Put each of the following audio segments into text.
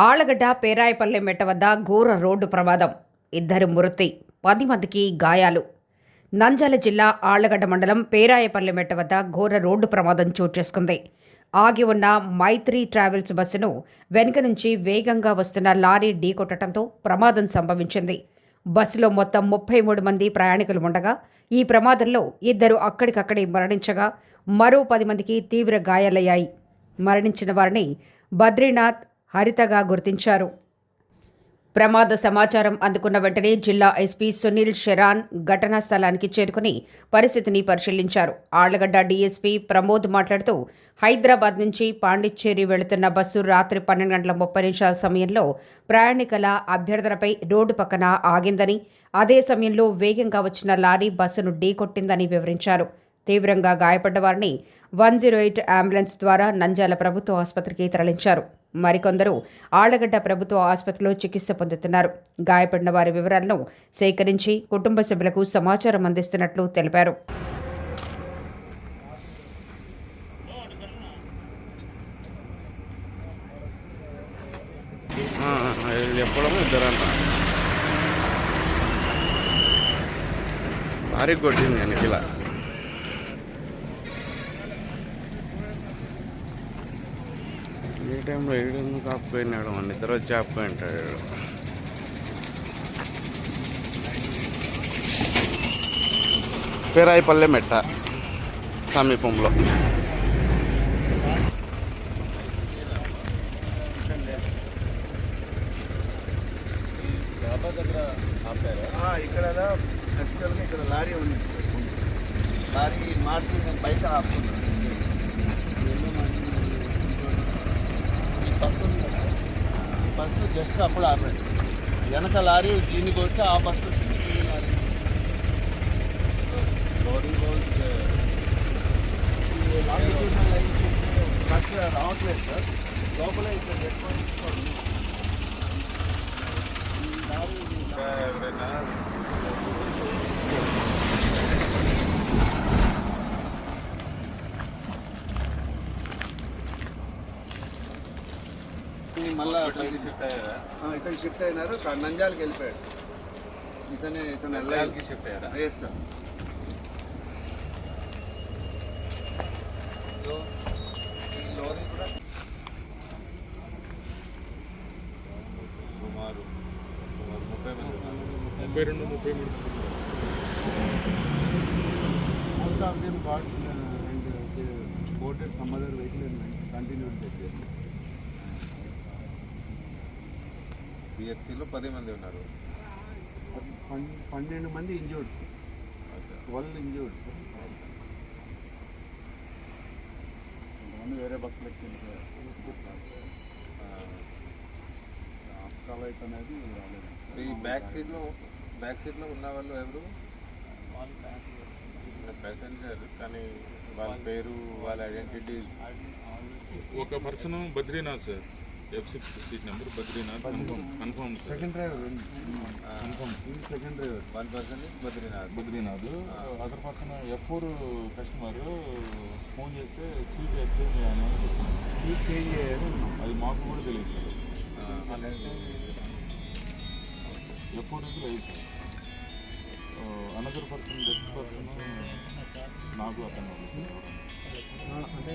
ఆళ్ళగడ్డ పేరాయపల్లె మెట్ట వద్ద ఘోర రోడ్డు ప్రమాదం. ఇద్దరు మృతి పది మందికి గాయాలు. నంజాల జిల్లా ఆళ్ళగడ్డ మండలం పేరాయపల్లె మెట్ట వద్ద ఘోర రోడ్డు ప్రమాదం చోటు చేసుకుంది. ఆగి ఉన్న మైత్రి ట్రావెల్స్ బస్సును వెనుక నుంచి వేగంగా వస్తున్న లారీ ఢీకొట్టడంతో ప్రమాదం సంభవించింది. బస్సులో మొత్తం ముప్పై మూడు మంది ప్రయాణికులు ఉండగా ఈ ప్రమాదంలో ఇద్దరు అక్కడికక్కడే మరణించగా మరో పది మందికి తీవ్ర గాయాలయ్యాయి. మరణించిన వారిని బద్రీనాథ్ హరితగా గుర్తించారు. ప్రమాద సమాచారం అందుకున్న వెంటనే జిల్లా ఎస్పీ సునీల్ షెరాన్ ఘటనా స్థలానికి చేరుకుని పరిస్థితిని పరిశీలించారు. ఆళ్ళగడ్డ డీఎస్పీ ప్రమోద్ మాట్లాడుతూ హైదరాబాద్ నుంచి పాండిచ్చేరి వెళుతున్న బస్సు రాత్రి పన్నెండు గంటల ముప్పై నిమిషాల సమయంలో ప్రయాణికుల అభ్యర్థనపై రోడ్డు పక్కన ఆగిందని అదే సమయంలో వేగంగా వచ్చిన లారీ బస్సును ఢీకొట్టిందని వివరించారు. తీవ్రంగా గాయపడ్డ వారిని వన్ జీరో ఎయిట్ అంబులెన్స్ ద్వారా నంజాల ప్రభుత్వ ఆసుపత్రికి తరలించారు. మరికొందరు ఆళ్ళగడ్డ ప్రభుత్వ ఆసుపత్రిలో చికిత్స పొందుతున్నారు. గాయపడిన వారి వివరాలను సేకరించి కుటుంబ సభ్యులకు సమాచారం అందిస్తున్నట్లు తెలిపారు. చెప్పడం ఇద్దరంట. భారీ కొట్టింది వెనకిలా ఏ టైంలో ఏడు కాకపోయినాడు మన ఇద్దరు వచ్చి ఆపుకుంటాడు పేరాయిపల్లె మెట్ట సమీపంలో. ఇక్కడ ఇక్కడ లారీ ఉంది. లారీ మార్చి నేను బయట ఆపుకున్నాను. బస్సు జస్ట్ అప్పుడు ఆపాడు. వెనక లారీ దీన్ని కొట్టి ఆ బస్సు బస్సు రావట్లేదు సార్. లోపల ఇక్కడ పెట్టుకొని మళ్ళా షిఫ్ట్ అయ్యారా ఇతను షిఫ్ట్ అయినారు క- నంద్యాలకు వెళ్ళిపోయాడు ఇతనే ఇతను వెళ్ళాలి షిఫ్ట్ అయ్యారా ఎస్ సార్ సో ఈ లోరీ కూడా సుమారు సుమారు ముప్పై మంది ముప్పై రెండు ముప్పై మూడు most of them got uh, and uh, they boarded some other vehicle సిహెచ్సిలో పది మంది ఉన్నారు. పన్- పన్నెండు మంది ఇంజూర్డ్. Twelve injured. కొంతమంది వేరే బస్సులు ఎక్కి ఆస్కాల్ అయితే అనేది రాలేదు. ఈ బ్యాక్ సీట్లో బ్యాక్ సీట్లో ఉన్న వాళ్ళు ఎవరు? ప్యాసింజర్ కానీ వాళ్ళ పేరు వాళ్ళ ఐడెంటిటీ. ఒక person Badrinath sir. F six seat number Badrinath confirm confirm second driver confirm ఇది second driver one person Badrinath Badrinath other పక్కన ఎఫ్ ఫోర్ కస్టమర్ ఫోన్ చేస్తే సీట్ ఎక్స్చేంజ్ చేయాలని సీట్ చేంజ్ చేయాలి అది మాకు కూడా తెలియదు సార్ ఎఫ్ ఫోర్ నుంచి లేదు sir another person death person నాకు అతను. అంటే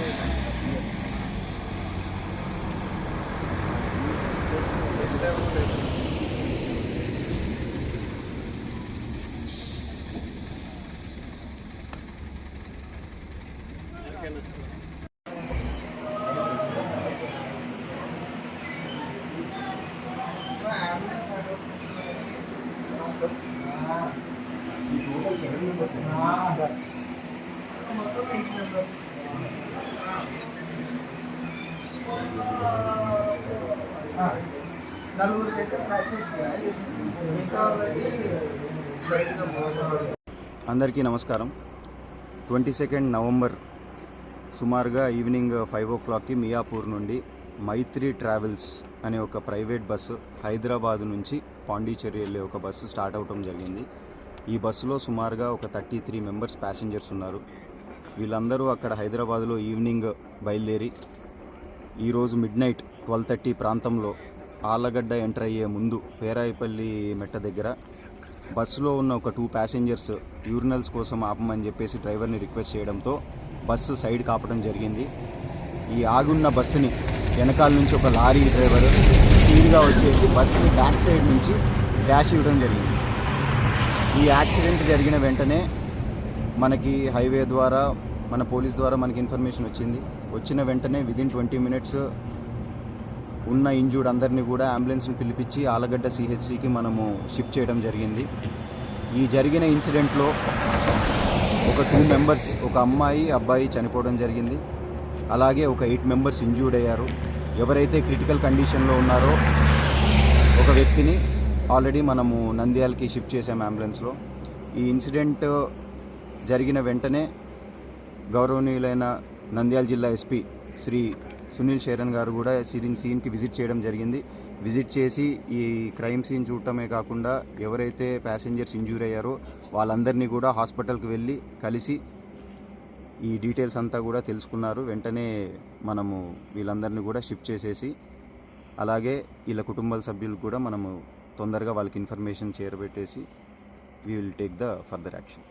నలుగురికి ప్రాక్టీస్ మిగతా వాళ్ళకి అందరికీ నమస్కారం. ట్వంటీ సెకండ్ నవంబర్ సుమారుగా ఈవినింగ్ ఫైవ్ ఓ క్లాక్కి మియాపూర్ నుండి మైత్రి ట్రావెల్స్ అనే ఒక ప్రైవేట్ బస్సు హైదరాబాద్ నుంచి పాండిచేరి వెళ్ళే ఒక బస్సు స్టార్ట్ అవటం జరిగింది. ఈ బస్సులో సుమారుగా ఒక థర్టీ త్రీ మెంబర్స్ ప్యాసింజర్స్ ఉన్నారు. వీళ్ళందరూ అక్కడ హైదరాబాద్లో ఈవినింగ్ బయలుదేరి ఈరోజు మిడ్ నైట్ ట్వెల్వ్ థర్టీ ప్రాంతంలో ఆళ్ళగడ్డ ఎంటర్ అయ్యే ముందు పేరాయిపల్లి మెట్ట దగ్గర బస్సులో ఉన్న ఒక టూ ప్యాసింజర్స్ యూరినల్స్ కోసం ఆపమని చెప్పేసి డ్రైవర్ని రిక్వెస్ట్ చేయడంతో బస్సు సైడ్ కాపడం జరిగింది. ఈ ఆగున్న బస్సుని వెనకాల నుంచి ఒక లారీ డ్రైవర్ స్పీడ్గా వచ్చేసి బస్సుని బ్యాక్ సైడ్ నుంచి డ్యాష్ ఇవ్వడం జరిగింది. ఈ యాక్సిడెంట్ జరిగిన వెంటనే మనకి హైవే ద్వారా మన పోలీస్ ద్వారా మనకి ఇన్ఫర్మేషన్ వచ్చింది. వచ్చిన వెంటనే విదిన్ ట్వంటీ మినిట్స్ ఉన్న ఇంజూర్డ్ అందరినీ కూడా అంబులెన్స్ని పిలిపించి ఆలగడ్డ సిహెచ్సికి మనము షిఫ్ట్ చేయడం జరిగింది. ఈ జరిగిన ఇన్సిడెంట్లో ఒక టూ మెంబర్స్ ఒక అమ్మాయి అబ్బాయి చనిపోవడం జరిగింది. అలాగే ఒక ఎయిట్ మెంబర్స్ ఇంజ్యూర్డ్ అయ్యారు. ఎవరైతే క్రిటికల్ కండిషన్లో ఉన్నారో ఒక వ్యక్తిని ఆల్రెడీ మనము నంద్యాలకి షిఫ్ట్ చేసాం అంబులెన్స్లో. ఈ ఇన్సిడెంట్ జరిగిన వెంటనే గౌరవనీయులైన నంద్యాల జిల్లా ఎస్పీ శ్రీ సునీల్ శరణ్ గారు కూడా సీన్ సీన్కి విజిట్ చేయడం జరిగింది. విజిట్ చేసి ఈ క్రైమ్ సీన్ చూడటమే కాకుండా ఎవరైతే ప్యాసింజర్స్ ఇంజూర్ అయ్యారో వాళ్ళందరినీ కూడా హాస్పిటల్కి వెళ్ళి కలిసి ఈ డీటెయిల్స్ అంతా కూడా తెలుసుకున్నారు. వెంటనే మనము వీళ్ళందరినీ కూడా షిఫ్ట్ చేసేసి అలాగే వీళ్ళ కుటుంబాల సభ్యులు కూడా మనము తొందరగా వాళ్ళకి information చేరబెట్టేసి we will take the further action